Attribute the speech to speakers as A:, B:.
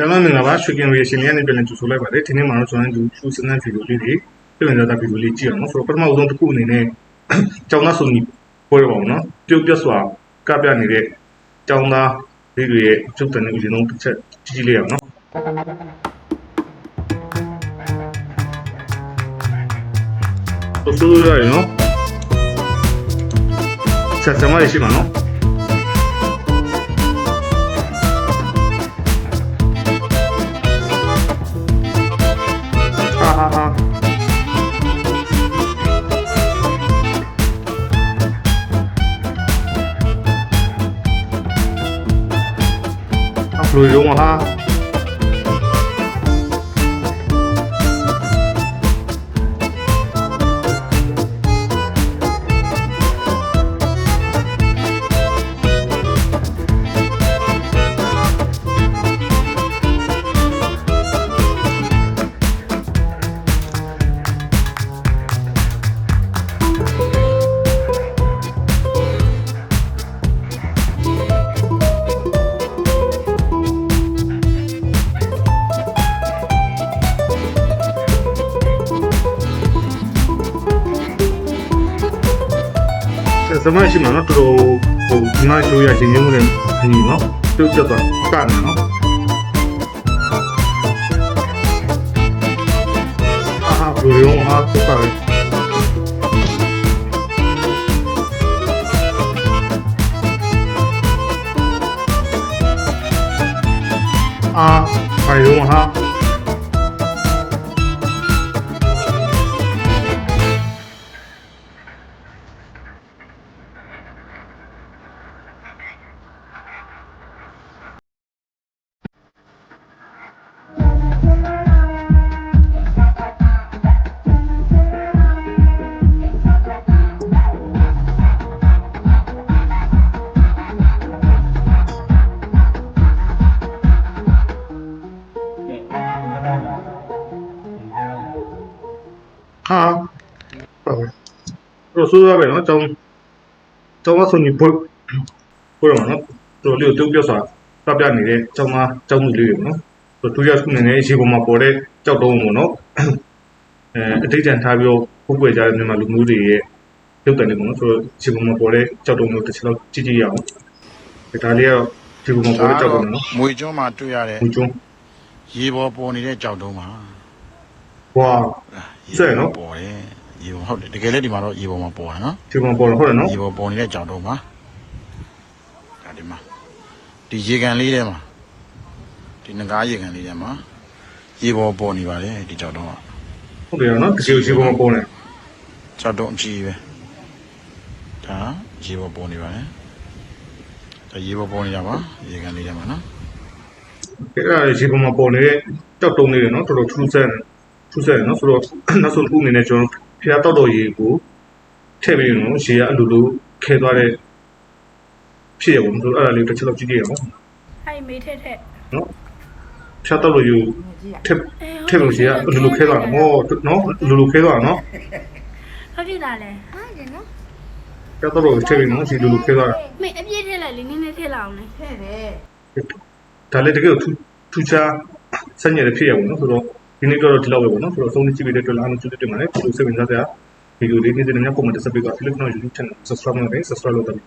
A: ကျွန်တော်မင်္ဂလာပါရွှေကင်ရီရှင်လေးကနေပြန်လည်ကြိုဆိုလိုက်ပါတယ်ဒီနေ့မှာတော့ကျွန်တော်တို့ရှူစနန်ဗီဒီယိုလေးတွေပြင်ရတာဗီဒီယိုလေးကြည့်အောင်နော်ဆိုတော့ပထမဆုံးတစ်ခုအနေနဲ့ကျောင်းသားဆိုညီပွဲရပါအောင်နော်ပြုတ်ပြတ်စွာကပြနေတဲ့ကျောင်းသားလေးတွေရဲ့ကျုပ်တန်တဲ့ဦးဇင်းဆုံးတစ်ချက်ကြည့်ကြည့်လေးအောင်နော်ဆိုဆိုရရနော်ဆက်စမရရှိမှာနော် 雷龙啊哈。哈。စမရှိမှာနော်တော်တော်ဟိုဒီမှာရှိုးရရှင်ရုံးနဲ့အညီနော်ပြုတ်ပြတ်သွားကတ်နော်အာဟာဘလူးရုံးဟာစပါ ဟာဟာဟုတ်ဆိုရပဲနော်ကျောင်းကျောင်းသားဆိုရင်ဘွတ်ဘွတ်ရမှာနော်တော်လေးကိုတုတ်ပြတ်စွာပြပြနေတဲ့ကျောင်းသားကျောင်းသူလေးတွေနော်ဆိုဒုတိယခုအနေနဲ့ရေပေါ်မှာပေါ်တဲ့ကြောက်တုံးပေါ့နော်အဲအတိတ်တန်ထားပြီးတော့ပုတ်ပွေကြတဲ့မြန်မာလူမျိုးတွေရဲ့ရုပ်တံတွေပေါ့နော်ဆိုတော့ရေပေါ်မှာပေါ်တဲ့ကြောက်တုံးမျိုးတစ်ချက်လောက်ကြည့်ကြည့်ရအောင်ဒါလေးကတော့ရေပေါ်မှာပေါ်တဲ့ကြောက်တုံးနော်
B: မွေကျွန်းမှာတွေ့ရတဲ့
A: ဘူးကျွန်း
B: ရေပေါ်ပေါ်နေတဲ့ကြောက်တုံးပါ
A: ဝါဆွဲနော်
B: ပေါ်တယ်ရေပေါ်ဟုတ်တယ်တကယ်လည်းဒီမှာတော့ရေပေါ်မှာပေါ်တယ်နော်
A: ရေပေါ်မှာပေါ်တော့ဟုတ်တယ်နော်
B: ရေပေါ်ပေါ်နေတဲ့ကြောက်တုံးပါဒါဒီမှာဒီရေကန်လေးထဲမှာဒီငကားရေကန်လေးထဲမှာရေပေါ်ပေါ်နေပါတယ်ဒီကြောက်တုံးက
A: ဟုတ်တယ်နော်တကယ်ရေပေါ်မှာပေါ်နေ
B: ကြောက်တုံးအကြီးပဲဒါရေပေါ်ပေါ်နေပါတယ်ဒါရေပေါ်ပေါ်နေတာပါရေကန်လေးထဲမှာနော်
A: အဲ့ဒါရေပေါ်မှာပေါ်နေတဲ့တောက်တုံးလေးတွေနော်တော်တော်ထူးဆန်းတယ် ထူးဆန်းတယ်နော်ဆိုတော့နောက်ဆုံးတစ်ခုအနေနဲ့ကျွန်တော်ဖျားတောက်တော်ရေကိုထည့်ပြီးနော်ရေကအလိုလိုခဲသွားတဲ့ဖြစ်ရပုံဆိုတော့အဲ့ဒါလေးတစ်ချက်လောက်ကြည့်ကြည့်ရအောင်
C: အဲ့မေးထက်ထက်
A: နော်ဖျားတောက်တော်ရေကိုထည့်ထည့်လို့ရေကအလိုလိုခဲသွားတာဟောနော်အလိုလိုခဲသွားတာနော်
C: ဟုတ်ပြီလားလဲဟာကျနော်
A: ဖျားတောက်တော်ကိုထည့်ပြီးနော်ရေလိုလိုခဲသွားတာ
C: မေအပြည့်ထက်လိုက်လေနည်းနည်းထက်လောက်အောင်လေ
D: ထဲ့တယ်
A: ဒါလည်းတကယ်ထူးထူးခြားစံရတဲ့ဖြစ်ရပုံနော်ဆိုတော့ ဒီနေ့တော့ဒီလောက်ပဲပေါ့နော်ဆိုတော့အဆုံးကြည့်ပြီးတဲ့အတွက်အားလုံးကျေးဇူးတင်ပါတယ်ဒီလိုစိတ်ဝင်စားစရာဗီဒီယိုလေးနေ့စဉ်နဲ့ပုံမှန်တက်ဆက်ပေးပါ Philip No YouTube Channel subscribe လုပ်နေ subscribe လုပ်တယ်